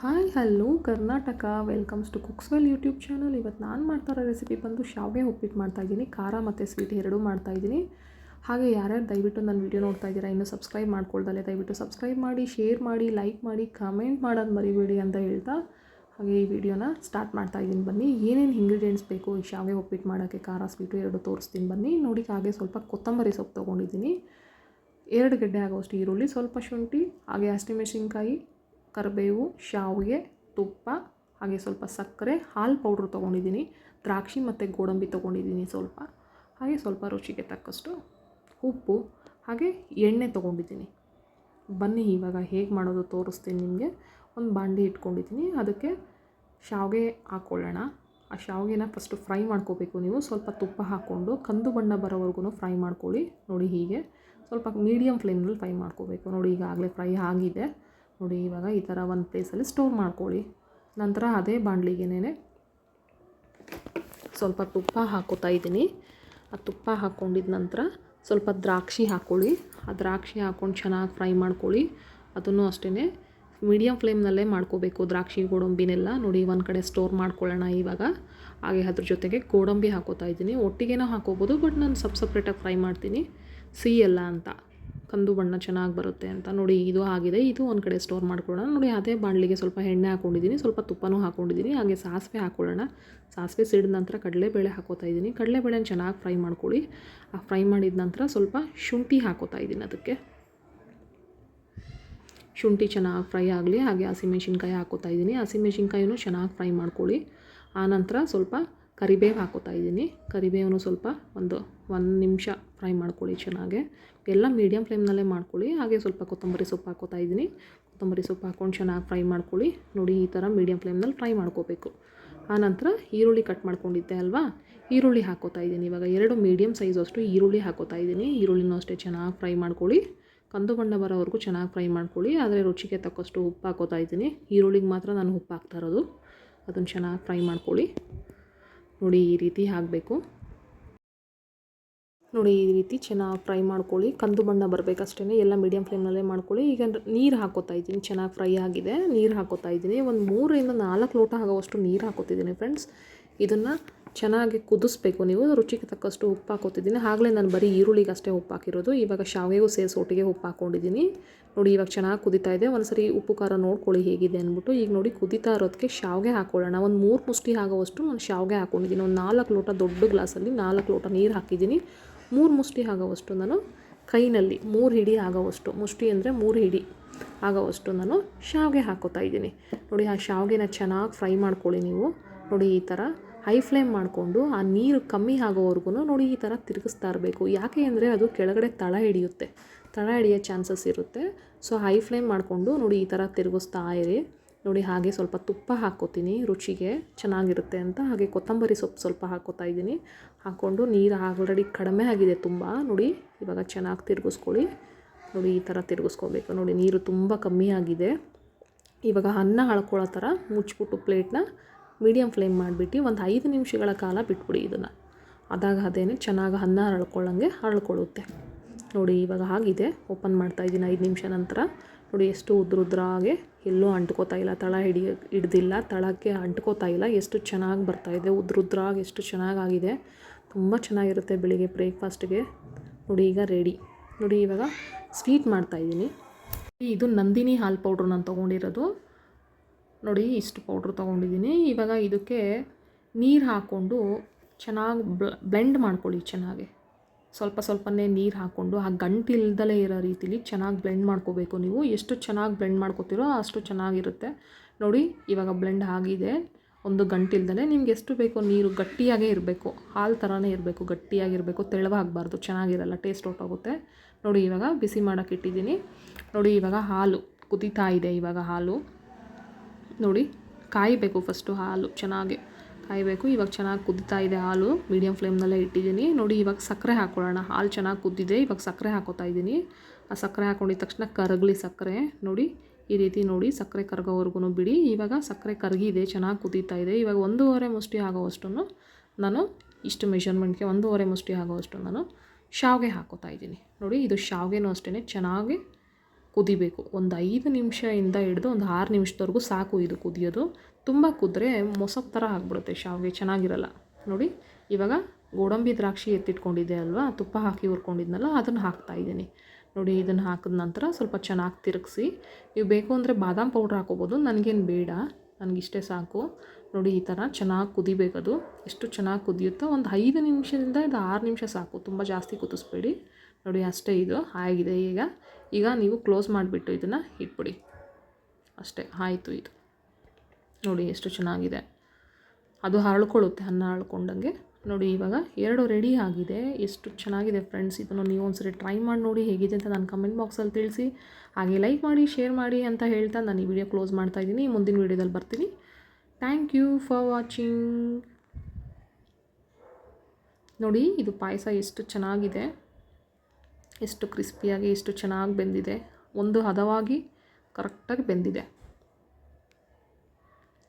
Hi hello Karnataka welcomes to Cookswell YouTube channel ಇವತ್ತು ನಾನು ಮಾಡ್ತಾ ಇರೋ ರೆಸಿಪಿ ಬಂದು ಶಾವಿಗೆ ಉಪ್ಪಿಟ್ಟು ಮಾಡ್ತಾಯಿದ್ದೀನಿ ಖಾರ ಮತ್ತು ಸ್ವೀಟ್ ಎರಡೂ ಮಾಡ್ತಾಯಿದ್ದೀನಿ ಹಾಗೆ ಯಾರ್ಯಾರು ದಯವಿಟ್ಟು ನನ್ನ ವೀಡಿಯೋ ನೋಡ್ತಾ ಇದ್ದೀರಾ, ಇನ್ನೂ ಸಬ್ಸ್ಕ್ರೈಬ್ ಮಾಡ್ಕೊಳ್ದಲ್ಲೇ ದಯವಿಟ್ಟು ಸಬ್ಸ್ಕ್ರೈಬ್ ಮಾಡಿ ಶೇರ್ ಮಾಡಿ ಲೈಕ್ ಮಾಡಿ ಕಮೆಂಟ್ ಮಾಡೋದು ಮರಿಬೇಡಿ ಅಂತ ಹೇಳ್ತಾ ಹಾಗೆ ಈ ವಿಡಿಯೋನ ಸ್ಟಾರ್ಟ್ ಮಾಡ್ತಾ ಇದ್ದೀನಿ. ಬನ್ನಿ, ಏನೇನು ಇಂಗ್ರೀಡಿಯೆಂಟ್ಸ್ ಬೇಕು? ಈ ಶಾವಿಗೆ ಉಪ್ಪಿಟ್ಟು ಮಾಡೋಕ್ಕೆ ಖಾರ ಸ್ವೀಟು ಎರಡು ತೋರಿಸ್ತೀನಿ. ಬನ್ನಿ, ನೋಡಿ ಹಾಗೆ ಸ್ವಲ್ಪ ಕೊತ್ತಂಬರಿ ಸೊಪ್ಪು ತೊಗೊಂಡಿದ್ದೀನಿ. ಎರಡು ಗಡ್ಡೆ ಆಗೋಷ್ಟು ಈರುಳ್ಳಿ, ಸ್ವಲ್ಪ ಶುಂಠಿ, ಹಾಗೆ ಹಸಿಮೆಣಸಿನ್ಕಾಯಿ ಕರಿಬೇವು, ಶಾವಿಗೆ, ತುಪ್ಪ, ಹಾಗೆ ಸ್ವಲ್ಪ ಸಕ್ಕರೆ, ಹಾಲು ಪೌಡ್ರ್ ತೊಗೊಂಡಿದ್ದೀನಿ. ದ್ರಾಕ್ಷಿ ಮತ್ತು ಗೋಡಂಬಿ ತೊಗೊಂಡಿದ್ದೀನಿ ಸ್ವಲ್ಪ. ಹಾಗೆ ಸ್ವಲ್ಪ ರುಚಿಗೆ ತಕ್ಕಷ್ಟು ಉಪ್ಪು, ಹಾಗೆ ಎಣ್ಣೆ ತೊಗೊಂಡಿದ್ದೀನಿ. ಬನ್ನಿ, ಇವಾಗ ಹೇಗೆ ಮಾಡೋದು ತೋರಿಸ್ತೀನಿ ನಿಮಗೆ. ಒಂದು ಬಾಂಡಿ ಇಟ್ಕೊಂಡಿದ್ದೀನಿ. ಅದಕ್ಕೆ ಶಾವಿಗೆ ಹಾಕ್ಕೊಳ್ಳೋಣ ಆ ಶಾವಿಗೆನ ಫಸ್ಟು ಫ್ರೈ ಮಾಡ್ಕೋಬೇಕು ನೀವು. ಸ್ವಲ್ಪ ತುಪ್ಪ ಹಾಕ್ಕೊಂಡು ಕಂದು ಬಣ್ಣ ಬರೋವರೆಗೂ ಫ್ರೈ ಮಾಡ್ಕೊಳ್ಳಿ. ನೋಡಿ ಹೀಗೆ. ಸ್ವಲ್ಪ ಮೀಡಿಯಮ್ ಫ್ಲೇಮ್ನಲ್ಲಿ ಫ್ರೈ ಮಾಡ್ಕೋಬೇಕು. ನೋಡಿ, ಈಗಾಗಲೇ ಫ್ರೈ ಆಗಿದೆ. ನೋಡಿ, ಇವಾಗ ಈ ಥರ ಒಂದು ಪ್ಲೇಸಲ್ಲಿ ಸ್ಟೋರ್ ಮಾಡ್ಕೊಳ್ಳಿ. ನಂತರ ಅದೇ ಬಾಣಲಿಗೆನೇ ಸ್ವಲ್ಪ ತುಪ್ಪ ಹಾಕೋತಾ ಇದ್ದೀನಿ. ಆ ತುಪ್ಪ ಹಾಕ್ಕೊಂಡಿದ ನಂತರ ಸ್ವಲ್ಪ ದ್ರಾಕ್ಷಿ ಹಾಕ್ಕೊಳ್ಳಿ ಆ ದ್ರಾಕ್ಷಿ ಹಾಕ್ಕೊಂಡು ಚೆನ್ನಾಗಿ ಫ್ರೈ ಮಾಡ್ಕೊಳ್ಳಿ. ಅದನ್ನು ಅಷ್ಟೇ ಮೀಡಿಯಮ್ ಫ್ಲೇಮ್ನಲ್ಲೇ ಮಾಡ್ಕೋಬೇಕು ದ್ರಾಕ್ಷಿ ಗೋಡಂಬಿನೆಲ್ಲ. ನೋಡಿ, ಒಂದು ಕಡೆ ಸ್ಟೋರ್ ಮಾಡ್ಕೊಳ್ಳೋಣ ಇವಾಗ. ಹಾಗೆ ಅದ್ರ ಜೊತೆಗೆ ಗೋಡಂಬಿ ಹಾಕೋತಾ ಇದ್ದೀನಿ. ಒಟ್ಟಿಗೆನೂ ಹಾಕೋಬೋದು, ಬಟ್ ನಾನು ಸಪ್ ಸಪ್ರೇಟಾಗಿ ಫ್ರೈ ಮಾಡ್ತೀನಿ. ಸಿಹಿ ಎಲ್ಲ ಅಂತ. ಕಂದು ಬಣ್ಣ ಚೆನ್ನಾಗಿ ಬರುತ್ತೆ ಅಂತ ನೋಡಿ ಇದು ಆಗಿದೆ. ಇದು ಒಂದು ಕಡೆ ಸ್ಟೋರ್ ಮಾಡ್ಕೊಳ್ಳೋಣ. ನೋಡಿ ಅದೇ ಬಾಣಲಿಗೆ ಸ್ವಲ್ಪ ಎಣ್ಣೆ ಹಾಕ್ಕೊಂಡಿದ್ದೀನಿ ಸ್ವಲ್ಪ ತುಪ್ಪನೂ ಹಾಕ್ಕೊಂಡಿದ್ದೀನಿ ಹಾಗೆ ಸಾಸಿವೆ ಹಾಕ್ಕೊಳ್ಳೋಣ ಸಾಸಿವೆ ಸಿಡಿದ ನಂತರ ಕಡಲೆಬೇಳೆ ಹಾಕೋತಾ ಇದ್ದೀನಿ. ಕಡಲೆಬೇಳೆನ ಚೆನ್ನಾಗಿ ಫ್ರೈ ಮಾಡ್ಕೊಳ್ಳಿ. ಆ ಫ್ರೈ ಮಾಡಿದ ನಂತರ ಸ್ವಲ್ಪ ಶುಂಠಿ ಹಾಕೋತಾ ಇದ್ದೀನಿ ಅದಕ್ಕೆ. ಶುಂಠಿ ಚೆನ್ನಾಗಿ ಫ್ರೈ ಆಗಲಿ. ಹಾಗೆ ಹಸಿಮೆಣ್ಸಿನ್ಕಾಯಿ ಹಾಕೋತಾ ಇದ್ದೀನಿ. ಹಸಿಮೆಣ್ಸಿನ್ಕಾಯಿನೂ ಚೆನ್ನಾಗಿ ಫ್ರೈ ಮಾಡ್ಕೊಳ್ಳಿ. ಆನಂತರ ಸ್ವಲ್ಪ ಕರಿಬೇವು ಹಾಕೋತಾ ಇದ್ದೀನಿ. ಕರಿಬೇವನ್ನು ಸ್ವಲ್ಪ ಒಂದು ಒಂದು ನಿಮಿಷ ಫ್ರೈ ಮಾಡ್ಕೊಳ್ಳಿ ಚೆನ್ನಾಗೆ. ಎಲ್ಲ ಮೀಡಿಯಮ್ ಫ್ಲೇಮ್ನಲ್ಲೇ ಮಾಡ್ಕೊಳ್ಳಿ. ಹಾಗೆ ಸ್ವಲ್ಪ ಕೊತ್ತಂಬರಿ ಸೊಪ್ಪು ಹಾಕೋತಾ ಇದ್ದೀನಿ. ಕೊತ್ತಂಬರಿ ಸೊಪ್ಪು ಹಾಕ್ಕೊಂಡು ಚೆನ್ನಾಗಿ ಫ್ರೈ ಮಾಡ್ಕೊಳ್ಳಿ. ನೋಡಿ, ಈ ಥರ ಮೀಡಿಯಮ್ ಫ್ಲೇಮ್ನಲ್ಲಿ ಫ್ರೈ ಮಾಡ್ಕೋಬೇಕು. ಆನಂತರ ಈರುಳ್ಳಿ ಕಟ್ ಮಾಡ್ಕೊಂಡಿದ್ದೆ ಅಲ್ವಾ? ಈರುಳ್ಳಿ ಹಾಕೋತಾ ಇದ್ದೀನಿ. ಇವಾಗ ಎರಡು ಮೀಡಿಯಮ್ ಸೈಜ್ ಅಷ್ಟು ಈರುಳ್ಳಿ ಹಾಕೋತಾ ಇದ್ದೀನಿ. ಈರುಳ್ಳಿನೂ ಅಷ್ಟೇ ಚೆನ್ನಾಗಿ ಫ್ರೈ ಮಾಡ್ಕೊಳ್ಳಿ. ಕಂದು ಬಣ್ಣ ಬರೋವರೆಗೂ ಚೆನ್ನಾಗಿ ಫ್ರೈ ಮಾಡ್ಕೊಳ್ಳಿ. ಆದರೆ ರುಚಿಗೆ ತಕ್ಕಷ್ಟು ಉಪ್ಪು ಹಾಕೋತಾ ಇದ್ದೀನಿ. ಈರುಳ್ಳಿಗೆ ಮಾತ್ರ ನಾನು ಉಪ್ಪು ಹಾಕ್ತಾ ಇರೋದು. ಅದನ್ನು ಚೆನ್ನಾಗಿ ಫ್ರೈ ಮಾಡ್ಕೊಳ್ಳಿ. ನೋಡಿ, ಈ ರೀತಿ ಹಾಕಬೇಕು. ನೋಡಿ, ಈ ರೀತಿ ಚೆನ್ನಾಗಿ ಫ್ರೈ ಮಾಡ್ಕೊಳ್ಳಿ. ಕಂದು ಬಣ್ಣ ಬರಬೇಕಷ್ಟೇ ಎಲ್ಲ ಮೀಡಿಯಮ್ ಫ್ಲೇಮ್ನಲ್ಲೇ ಮಾಡ್ಕೊಳ್ಳಿ. ಈಗ ನೀರು ಹಾಕೋತಾ ಇದ್ದೀನಿ. ಚೆನ್ನಾಗಿ ಫ್ರೈ ಆಗಿದೆ. ನೀರು ಹಾಕೋತಾ ಇದ್ದೀನಿ. ಒಂದು ಮೂರರಿಂದ ನಾಲ್ಕು ಲೋಟ ಆಗೋವಷ್ಟು ನೀರು ಹಾಕೋತಿದ್ದೀನಿ ಫ್ರೆಂಡ್ಸ್ ಇದನ್ನು ಚೆನ್ನಾಗಿ ಕುದಿಸ್ಬೇಕು ನೀವು. ರುಚಿಗೆ ತಕ್ಕಷ್ಟು ಉಪ್ಪು ಹಾಕೋತಿದ್ದೀನಿ. ಆಗಲೇ ನಾನು ಬರೀ ಈರುಳ್ಳಿಗೆ ಅಷ್ಟೇ ಉಪ್ಪು ಹಾಕಿರೋದು. ಇವಾಗ ಶಾವಿಗೆಗೂ ಸೇರಿಸಿ ಒಟ್ಟಿಗೆ ಉಪ್ಪು ಹಾಕ್ಕೊಂಡಿದ್ದೀನಿ ನೋಡಿ, ಇವಾಗ ಚೆನ್ನಾಗಿ ಕುದಿತಾ ಇದೆ. ಒಂದ್ಸರಿ ಉಪ್ಪು ಖಾರ ನೋಡ್ಕೊಳ್ಳಿ ಹೇಗಿದೆ ಅಂದ್ಬಿಟ್ಟು. ಈಗ ನೋಡಿ, ಕುದಿತಾ ಇರೋದಕ್ಕೆ ಶಾವಿಗೆ ಹಾಕ್ಕೊಳ್ಳೋಣ ಒಂದು ಮೂರು ಮುಷ್ಟಿ ಆಗೋವಷ್ಟು ನಾನು ಶಾವಿಗೆ ಹಾಕ್ಕೊಂಡಿದ್ದೀನಿ ಒಂದು ನಾಲ್ಕು ಲೋಟ ದೊಡ್ಡ ಗ್ಲಾಸಲ್ಲಿ ನಾಲ್ಕು ಲೋಟ ನೀರು ಹಾಕಿದ್ದೀನಿ. ಮೂರು ಮುಷ್ಟಿ ಆಗೋವಷ್ಟು ನಾನು ಕೈನಲ್ಲಿ ಮೂರು ಹಿಡಿ ಆಗೋವಷ್ಟು, ಮುಷ್ಟಿ ಅಂದರೆ ಮೂರು ಹಿಡಿ ಆಗೋವಷ್ಟು ನಾನು ಶಾವಿಗೆ ಹಾಕೋತಾ ಇದ್ದೀನಿ. ನೋಡಿ, ಆ ಶಾವಿಗೆನ ಚೆನ್ನಾಗಿ ಫ್ರೈ ಮಾಡ್ಕೊಳ್ಳಿ ನೀವು. ನೋಡಿ, ಈ ಥರ ಹೈ ಫ್ಲೇಮ್ ಮಾಡಿಕೊಂಡು ಆ ನೀರು ಕಮ್ಮಿ ಆಗೋವರೆಗೂ ನೋಡಿ, ಈ ಥರ ತಿರುಗಿಸ್ತಾ ಇರಬೇಕು. ಯಾಕೆ ಅಂದರೆ ಅದು ಕೆಳಗಡೆ ತಳ ಹಿಡಿಯುತ್ತೆ. ತಳ ಹಿಡಿಯೋ ಚಾನ್ಸಸ್ ಇರುತ್ತೆ. ಸೊ, ಹೈ ಫ್ಲೇಮ್ ಮಾಡಿಕೊಂಡು ನೋಡಿ, ಈ ಥರ ತಿರುಗಿಸ್ತಾ ಇರಿ. ನೋಡಿ ಹಾಗೆ ಸ್ವಲ್ಪ ತುಪ್ಪ ಹಾಕೋತೀನಿ ರುಚಿಗೆ ಚೆನ್ನಾಗಿರುತ್ತೆ ಅಂತ. ಹಾಗೆ ಕೊತ್ತಂಬರಿ ಸೊಪ್ಪು ಸ್ವಲ್ಪ ಹಾಕೋತಾ ಇದ್ದೀನಿ. ಹಾಕ್ಕೊಂಡು ನೀರು ಆಲ್ರೆಡಿ ಕಡಿಮೆ ಆಗಿದೆ ತುಂಬ. ನೋಡಿ, ಇವಾಗ ಚೆನ್ನಾಗಿ ತಿರುಗಿಸ್ಕೊಳ್ಳಿ. ನೋಡಿ, ಈ ಥರ ತಿರುಗಿಸ್ಕೊಬೇಕು. ನೋಡಿ, ನೀರು ತುಂಬ ಕಮ್ಮಿ ಆಗಿದೆ. ಇವಾಗ ಅನ್ನ ಹಳ್ಕೊಳ್ಳೋ ಥರ ಮುಚ್ಚಿಬಿಟ್ಟು ಪ್ಲೇಟ್ನ ಮೀಡಿಯಮ್ ಫ್ಲೇಮ್ ಮಾಡಿಬಿಟ್ಟು ಒಂದು ಐದು ನಿಮಿಷಗಳ ಕಾಲ ಬಿಟ್ಬಿಡಿ ಇದನ್ನು. ಅದಾಗ ಅದೇನೆ ಚೆನ್ನಾಗಿ ಅನ್ನ ಹರಳ್ಕೊಳ್ಳಂಗೆ ಹರಳ್ಕೊಳ್ಳುತ್ತೆ ನೋಡಿ, ಇವಾಗ ಆಗಿದೆ. ಓಪನ್ ಮಾಡ್ತಾ ಇದ್ದೀನಿ ಐದು ನಿಮಿಷ ನಂತರ. ನೋಡಿ ಎಷ್ಟು ಉದ್ರುದ್ರಾಗೆ ಎಲ್ಲೂ ಅಂಟ್ಕೋತಾ ಇಲ್ಲ, ತಳ ಹಿಡಿಯ ಹಿಡ್ದಿಲ್ಲ, ತಳಕ್ಕೆ ಅಂಟ್ಕೋತಾ ಇಲ್ಲ, ಎಷ್ಟು ಚೆನ್ನಾಗಿ ಬರ್ತಾ ಇದೆ ಬರ್ತಾಯಿದೆ ಉದ್ರುದ್ರಾಗಿ ಎಷ್ಟು ಚೆನ್ನಾಗಾಗಿದೆ ತುಂಬ ಚೆನ್ನಾಗಿರುತ್ತೆ ಬೆಳಿಗ್ಗೆ ಬ್ರೇಕ್ಫಾಸ್ಟ್ಗೆ ನೋಡಿ ಈಗ ರೆಡಿ ನೋಡಿ ಇವಾಗ ಸ್ವೀಟ್ ಮಾಡ್ತಾಯಿದ್ದೀನಿ ಇದು ನಂದಿನಿ ಹಾಲು ಪೌಡ್ರ್ ನಾನು ತೊಗೊಂಡಿರೋದು. ನೋಡಿ ಇಷ್ಟು ಪೌಡ್ರ್ ತೊಗೊಂಡಿದ್ದೀನಿ. ಇವಾಗ ಇದಕ್ಕೆ ನೀರು ಹಾಕ್ಕೊಂಡು ಚೆನ್ನಾಗಿ ಬ್ಲೆಂಡ್ ಮಾಡ್ಕೊಳ್ಳಿ ಚೆನ್ನಾಗಿ. ಸ್ವಲ್ಪ ಸ್ವಲ್ಪನೇ ನೀರು ಹಾಕ್ಕೊಂಡು ಆ ಗಂಟಿಲ್ದಲೇ ಇರೋ ರೀತಿಲಿ ಚೆನ್ನಾಗಿ ಬ್ಲೆಂಡ್ ಮಾಡ್ಕೋಬೇಕು ನೀವು. ಎಷ್ಟು ಚೆನ್ನಾಗಿ ಬ್ಲೆಂಡ್ ಮಾಡ್ಕೋತೀರೋ ಅಷ್ಟು ಚೆನ್ನಾಗಿರುತ್ತೆ. ನೋಡಿ, ಇವಾಗ ಬ್ಲೆಂಡ್ ಆಗಿದೆ. ಒಂದು ಗಂಟಿಲ್ದಲೇ ನಿಮ್ಗೆ ಎಷ್ಟು ಬೇಕೋ ನೀರು ಗಟ್ಟಿಯಾಗೇ ಇರಬೇಕು. ಹಾಲು ಥರನೇ ಇರಬೇಕು, ಗಟ್ಟಿಯಾಗಿರಬೇಕು, ತೆಳುವಾಗಬಾರ್ದು, ಚೆನ್ನಾಗಿರಲ್ಲ ಟೇಸ್ಟ್ ಹೊಟ್ಟೋಗುತ್ತೆ ನೋಡಿ, ಇವಾಗ ಬಿಸಿ ಮಾಡೋಕೆ ಇಟ್ಟಿದ್ದೀನಿ. ನೋಡಿ, ಇವಾಗ ಹಾಲು ಕುದೀತಾ ಇದೆ, ಇವಾಗ ಹಾಲು. ನೋಡಿ, ಕಾಯಬೇಕು ಫಸ್ಟು ಹಾಲು ಚೆನ್ನಾಗಿ. ಕಾಯಬೇಕು ಇವಾಗ ಚೆನ್ನಾಗಿ ಕುದೀತಾ ಇದೆ ಹಾಲು. ಮೀಡಿಯಮ್ ಫ್ಲೇಮ್ನಲ್ಲೇ ಇಟ್ಟಿದ್ದೀನಿ. ನೋಡಿ, ಇವಾಗ ಸಕ್ಕರೆ ಹಾಕ್ಕೊಳ್ಳೋಣ. ಹಾಲು ಚೆನ್ನಾಗಿ ಕುದ್ದಿದೆ. ಇವಾಗ ಸಕ್ಕರೆ ಹಾಕೋತಾ ಇದ್ದೀನಿ. ಆ ಸಕ್ಕರೆ ಹಾಕೊಂಡಿದ ತಕ್ಷಣ ಕರಗಲಿ ಸಕ್ಕರೆ. ನೋಡಿ, ಈ ರೀತಿ ನೋಡಿ ಸಕ್ಕರೆ ಕರಗೋವರೆಗೂ ಬಿಡಿ. ಇವಾಗ ಸಕ್ಕರೆ ಕರಗಿದೆ, ಚೆನ್ನಾಗಿ ಕುದೀತಾ ಇದೆ. ಇವಾಗ ಒಂದೂವರೆ ಮುಷ್ಟಿ ಆಗೋವಷ್ಟು ನಾನು ಇಷ್ಟು ಮೆಷರ್ಮೆಂಟ್ಗೆ ಒಂದೂವರೆ ಮುಷ್ಟಿ ಆಗೋವಷ್ಟು ನಾನು ಶಾವಿಗೆ ಹಾಕೋತಾ ಇದ್ದೀನಿ. ನೋಡಿ, ಇದು ಶಾವಿಗೆನೂ ಅಷ್ಟೇ ಚೆನ್ನಾಗಿ ಕುದಿಬೇಕು. ಒಂದು ಐದು ನಿಮಿಷದಿಂದ ಹಿಡಿದು ಒಂದು ಆರು ನಿಮಿಷದವರೆಗೂ ಸಾಕು ಇದು ಕುದಿಯೋದು. ತುಂಬ ಕುದ್ರೆ ಮೊಸಪ್ ಥರ ಆಗಿಬಿಡುತ್ತೆ, ಶಾವಿಗೆ ಚೆನ್ನಾಗಿರಲ್ಲ. ನೋಡಿ, ಇವಾಗ ಗೋಡಂಬಿ ದ್ರಾಕ್ಷಿ ಎತ್ತಿಟ್ಕೊಂಡಿದ್ದೆ ಅಲ್ವಾ? ತುಪ್ಪ ಹಾಕಿ ಹುರ್ಕೊಂಡಿದ್ನಲ್ಲ, ಅದನ್ನು ಹಾಕ್ತಾಯಿದ್ದೀನಿ ನೋಡಿ, ಇದನ್ನು ಹಾಕಿದ ನಂತರ ಸ್ವಲ್ಪ ಚೆನ್ನಾಗಿ ತಿರುಗಿಸಿ, ನೀವು ಬೇಕು ಅಂದರೆ ಬಾದಾಮ್ ಪೌಡ್ರ್ ಹಾಕೋಬೋದು, ನನಗೇನು ಬೇಡ, ನನಗಿಷ್ಟೇ ಸಾಕು. ನೋಡಿ, ಈ ಥರ ಚೆನ್ನಾಗಿ ಕುದಿಬೇಕದು. ಎಷ್ಟು ಚೆನ್ನಾಗಿ ಕುದಿಯುತ್ತೋ ಒಂದು ಐದು ನಿಮಿಷದಿಂದ ಇದು ಆರು ನಿಮಿಷ ಸಾಕು, ತುಂಬ ಜಾಸ್ತಿ ಕುದಿಸ್ಬೇಡಿ. ನೋಡಿ, ಅಷ್ಟೇ ಇದು, ಆಗಿದೆ ಈಗ. ಈಗ ನೀವು ಕ್ಲೋಸ್ ಮಾಡಿಬಿಟ್ಟು ಇದನ್ನು ಇಟ್ಬಿಡಿ. ಅಷ್ಟೇ, ಆಯಿತು ಇದು. ನೋಡಿ ಎಷ್ಟು ಚೆನ್ನಾಗಿದೆ. ಅದು ಹರಳ್ಕೊಳ್ಳುತ್ತೆ ಅನ್ನ ಹರಳ್ಕೊಂಡಂಗೆ. ನೋಡಿ, ಇವಾಗ ಎರಡು ರೆಡಿ ಆಗಿದೆ. ಎಷ್ಟು ಚೆನ್ನಾಗಿದೆ ಫ್ರೆಂಡ್ಸ್ ಇದನ್ನು ನೀವು ಒಂದ್ಸರಿ ಟ್ರೈ ಮಾಡಿ ನೋಡಿ ಹೇಗಿದೆ ಅಂತ ನಾನು ಕಮೆಂಟ್ ಬಾಕ್ಸಲ್ಲಿ ತಿಳಿಸಿ. ಹಾಗೆ ಲೈಕ್ ಮಾಡಿ ಶೇರ್ ಮಾಡಿ ಅಂತ ಹೇಳ್ತಾ ನಾನು ಈ ವಿಡಿಯೋ ಕ್ಲೋಸ್ ಮಾಡ್ತಾ ಇದ್ದೀನಿ. ಮುಂದಿನ ವೀಡಿಯೋದಲ್ಲಿ ಬರ್ತೀನಿ. ಥ್ಯಾಂಕ್ ಯು ಫಾರ್ ವಾಚಿಂಗ್ ನೋಡಿ, ಇದು ಪಾಯಸ ಎಷ್ಟು ಚೆನ್ನಾಗಿದೆ. ಎಷ್ಟು ಕ್ರಿಸ್ಪಿಯಾಗಿ ಎಷ್ಟು ಚೆನ್ನಾಗಿ ಬೆಂದಿದೆ. ಒಂದು ಹದವಾಗಿ ಕರೆಕ್ಟಾಗಿ ಬೆಂದಿದೆ.